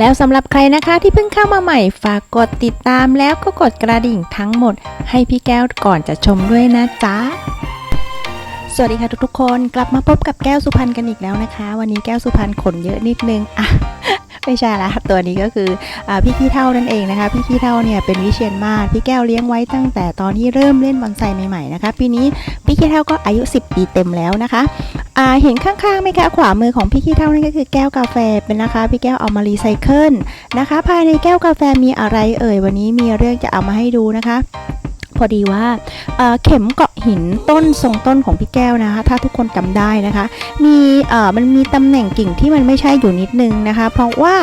แล้วสำหรับใครนะคะที่เพิ่งเข้ามาใหม่ฝากกดติดตามแล้วก็กดกระดิ่งทั้งหมด ให้พี่แก้วก่อนจะชมด้วยนะจ๊ะสวัสดีค่ะทุกๆคนกลับมาพบกับแก้วสุพรรณกันอีกแล้วนะคะ วันนี้แก้วสุพรรณขนเยอะนิดนึงอะไม่ใช่ละตัวนี้ก็คืออพี่ขี้เท่านั่นเองนะคะ พี่ขี้เท่าเนี่ยเป็นวิเชียนมาศพี่แก้วเลี้ยงไว้ตั้งแต่ตอนที่เริ่มเล่นบอนไซใหม่ๆนะคะ ปีนี้พี่ขี้เท่าก็อายุ 10 ปีเต็มแล้วนะคะ อ่าเห็นข้างๆไหมคะขวามือของพี่ขี้เท่านั่นก็คือแก้วกาแฟเป็นนะคะพี่แก้วเอามารีไซเคิลนะคะ ภายในแก้วกาแฟมีอะไรเอ่ยวันนี้มีเรื่องจะเอามาให้ดูนะคะพอดีว่าเอ่อเข็มเกาะหินต้นทรงต้นของพี่แก้วนะคะ ถ้าทุกคนจำได้นะคะ มีมันมีตำแหน่งกิ่งที่มันไม่ใช่อยู่นิดนึงนะคะ เพราะว่า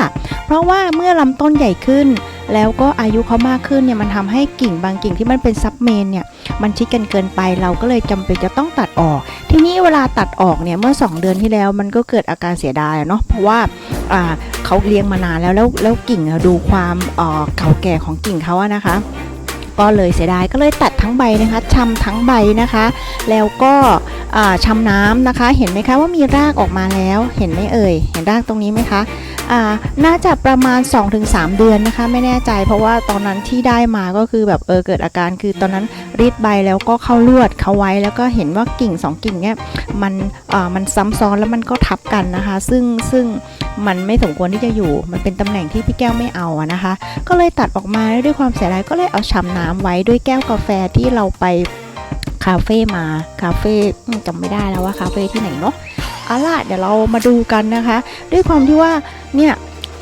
เพราะว่าเมื่อลำต้นใหญ่ขึ้น แล้วก็อายุเขามากขึ้นเนี่ยมันทำให้กิ่งบางกิ่งที่มันเป็นซับเมนเนี่ยมันชิดกันเกินไปเราก็เลยจำเป็นจะต้องตัดออก ทีนี้เวลาตัดออกเนี่ยเมื่อ 2 เดือนที่แล้วมันก็เกิดอาการเสียดายเนาะเพราะว่าอ่าเขาเลี้ยงมานานแล้วแล้วแล้วกิ่งดูความเออเก่าแก่ของกิ่งเขาอะนะคะ ก็เลยเสียดายก็เลยตัดทั้งใบนะคะชำทั้งใบนะคะ แล้วก็อ่าชำน้ำนะคะ เห็นไหมคะว่ามีรากออกมาแล้ว เห็นไหมเอ่ย เห็นรากตรงนี้ไหมคะน่าจะประมาณ 2-3 เดือนนะคะ ไม่แน่ใจเพราะว่าตอนนั้นที่ได้มาก็คือแบบเออเกิดอาการคือตอนนั้นรีดใบแล้วก็เข้าลวดเข้าไว้แล้วก็เห็นว่ากิ่งสองกิ่งเนี่ยมันมันซ้ำซ้อนแล้วมันก็ทับกันนะคะ ซึ่งซึ่ง มันไม่สมควรที่จะอยู่ มันเป็นตำแหน่งที่พี่แก้วไม่เอาอะนะคะ ก็เลยตัดออกมาด้วยความเสียดายก็เลยเอาชำน้ำไว้ด้วยแก้วกาแฟที่เราไปคาเฟ่มา คาเฟ่จำไม่ได้แล้วว่าคาเฟ่ที่ไหนเนาะเอาล่ะเดี๋ยวเรามาดูกันนะคะ ด้วยความที่ว่าเนี่ย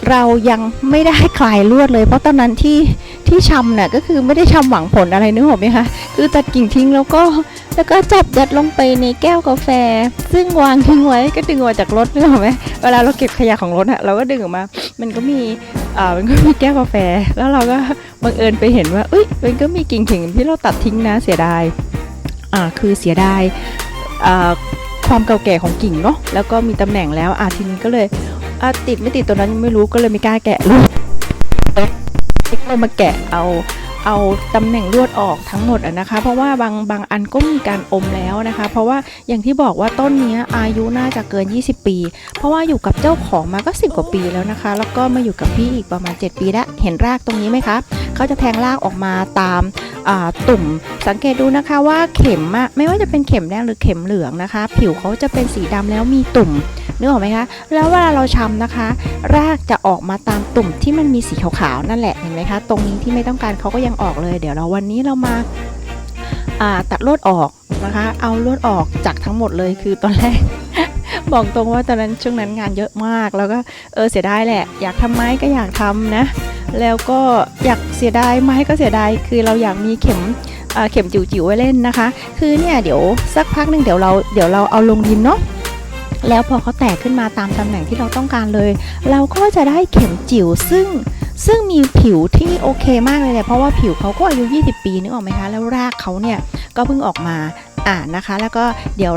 เรายังไม่ได้คลายลวดเลย เพราะตอนนั้นที่ที่ชำเนี่ยก็คือไม่ได้ชำหวังผลอะไรนึกออกไหมคะคือตัดกิ่งทิ้งแล้วก็แล้วก็จับยัดลงไปในแก้วกาแฟ ซึ่งวางทิ้งไว้ก็ดึงออกมาจากรถนึกออกไหมเวลาเราเก็บขยะของรถอะเราก็ดึงออกมา มันก็มีอ่ามันก็มีแก้วกาแฟ แล้วเราก็บังเอิญไปเห็นว่าเอ้ยมันก็มีกิ่งถึงที่เราตัดทิ้งนะเสียดายอ่าคือเสียดายอ่าความเก่าแก่ของกิ่งเนาะแล้วก็มีตำแหน่งแล้วอ่าทีนี้ก็เลย อ่าติดไม่ติดตัวนั้นยังไม่รู้ก็เลยไม่กล้าแกะลูกก็เลยมาแกะเอาเอาตำแหน่งลวดออกทั้งหมดอะนะคะ เพราะว่าบางบางอันก็มีการอมแล้วนะคะ เพราะว่าอย่างที่บอกว่าต้นนี้อายุน่าจะเกิน 20 ปี เพราะว่าอยู่กับเจ้าของมาก็ 10 กว่าปีแล้วนะคะ แล้วก็มาอยู่กับพี่อีกประมาณ 7 ปีแล้วเห็นรากตรงนี้ไหมคะเขาจะแทงรากออกมาตาม ตุ่มสังเกตดูนะคะว่าเข็มอะไม่ว่าจะเป็นเข็มแดงหรือเข็มเหลืองนะคะ ผิวเขาจะเป็นสีดำแล้วมีตุ่มนึกออกไหมคะ แล้วเวลาเราชำนะคะ รากจะออกมาตามตุ่มที่มันมีสีขาวๆนั่นแหละเห็นไหมคะ ตรงนี้ที่ไม่ต้องการเขาก็ยังออกเลย เดี๋ยวเราวันนี้เรามาอ่าตัดลวดออกนะคะ เอาลวดออกจากทั้งหมดเลยคือตอนแรกบอกตรงว่าตอนนั้นช่วงนั้นงานเยอะมากแล้วก็เออเสียดายแหละ อยากทำไม้ก็อยากทำนะ แล้วก็อยากเสียดายไม้ก็เสียดายคือเราอยากมีเข็มเข็มจิ๋วๆไว้เล่นนะคะ คือเนี่ยเดี๋ยวสักพักหนึ่งเดี๋ยวเราเดี๋ยวเราเอาลงดินเนาะแล้วพอเขาแตกขึ้นมาตามตำแหน่งที่เราต้องการเลย เราก็จะได้เข็มจิ๋วซึ่งซึ่งมีผิวที่โอเคมากเลยเนี่ยเพราะว่าผิวเขาก็อายุ 20 ปีนึกออกไหมคะ แล้วรากเขาเนี่ยก็เพิ่งออกมาอ่านะคะ แล้วก็เดี๋ยว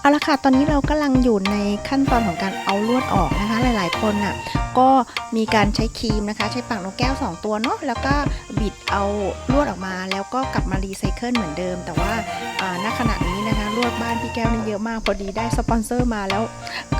เอาละค่ะตอนนี้เรากำลังอยู่ในขั้นตอนของการเอาลวดออกนะคะ หลาย ๆ คนน่ะก็มีการใช้ครีมนะคะ ใช้ปากนกแก้ว 2 ตัวเนาะแล้วก็บิดเอาลวดออกมา แล้วก็กลับมารีไซเคิลเหมือนเดิม แต่ว่าอ่าณขณะนี้นะคะลวดบ้านพี่แก้วนี่เยอะมาก พอดีได้สปอนเซอร์มาแล้ว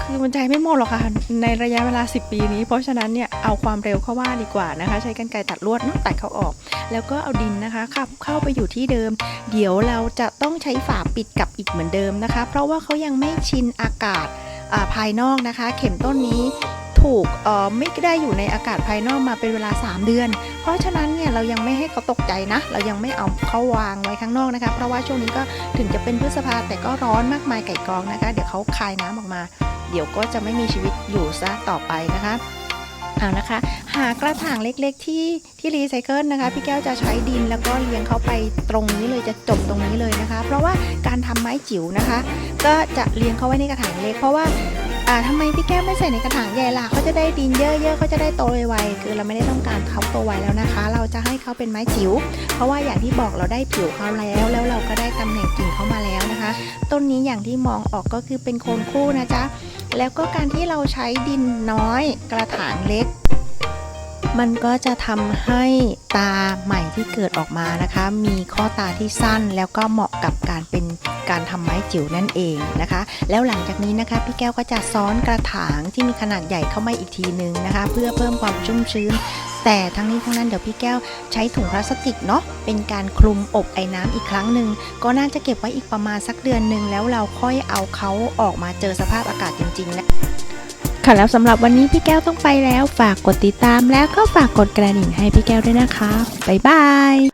คือมันใจไม่หมดหรอกค่ะ ในระยะเวลา 10 ปีนี้ เพราะฉะนั้นเนี่ยเอาความเร็วเข้าว่าดีกว่านะคะ ใช้กรรไกรตัดลวดเนาะตัดเขาออก แล้วก็เอาดินนะคะขับเข้าไปอยู่ที่เดิม เดี๋ยวเราจะต้องใช้ฝาปิดกลับอีกเหมือนเดิมนะคะ เพราะว่าเขายังไม่ชินอากาศ ภายนอกนะคะ เข็มต้นนี้ถูกไม่ได้อยู่ในอากาศภายนอกมาเป็นเวลา 3 เดือน เพราะฉะนั้นเนี่ยเรายังไม่ให้เขาตกใจนะ เรายังไม่เอาเขาวางไว้ข้างนอกนะคะ เพราะว่าช่วงนี้ก็ถึงจะเป็นพฤษภาแต่ก็ร้อนมากมายไก่กองนะคะ เดี๋ยวเขาคายน้ำออกมา เดี๋ยวก็จะไม่มีชีวิตอยู่ซะต่อไปนะคะ เอานะคะ หากระถางเล็กๆที่ที่รีไซเคิลนะคะ พี่แก้วจะใช้ดินแล้วก็เลี้ยงเขาไปตรงนี้เลยจะจบตรงนี้เลยนะคะ เพราะว่าการทำไม้จิ๋วนะคะ ก็จะเลี้ยงเขาไว้ในกระถางเล็ก เพราะว่าอ่าทำไมพี่แก้วไม่ใส่ในกระถางใหญ่ล่ะเขาจะได้ดินเยอะๆเขาจะได้โตไวๆคือเราไม่ได้ต้องการเขาโตไวแล้วนะคะ เราจะให้เขาเป็นไม้จิ๋วเพราะว่าอย่างที่บอกเราได้ผิวเขาแล้วแล้วเราก็ได้ตำแหน่งกิ่งเขามาแล้วนะคะ ต้นนี้อย่างที่มองออกก็คือเป็นโคนคู่นะจ๊ะ แล้วก็การที่เราใช้ดินน้อยกระถางเล็ก มันก็จะทำให้ตาใหม่ที่เกิดออกมานะคะ มีข้อตาที่สั้นแล้วก็เหมาะกับการเป็นการทำไม้จิ๋วนั่นเองนะคะ แล้วหลังจากนี้นะคะ พี่แก้วก็จะซ้อนกระถางที่มีขนาดใหญ่เข้ามาอีกทีนึงนะคะ เพื่อเพิ่มความชุ่มชื้น แต่ทั้งนี้ทั้งนั้นเดี๋ยวพี่แก้วใช้ถุงพลาสติกเนาะเป็นการคลุมอบไอ้น้ำอีกครั้งหนึ่งก็น่าจะเก็บไว้อีกประมาณสักเดือนหนึ่งแล้วเราค่อยเอาเขาออกมาเจอสภาพอากาศจริงๆนะค่ะแล้วสำหรับวันนี้พี่แก้วต้องไปแล้ว ฝากกดติดตามแล้วก็ฝากกดกระดิ่งให้พี่แก้วด้วยนะคะบ๊ายบาย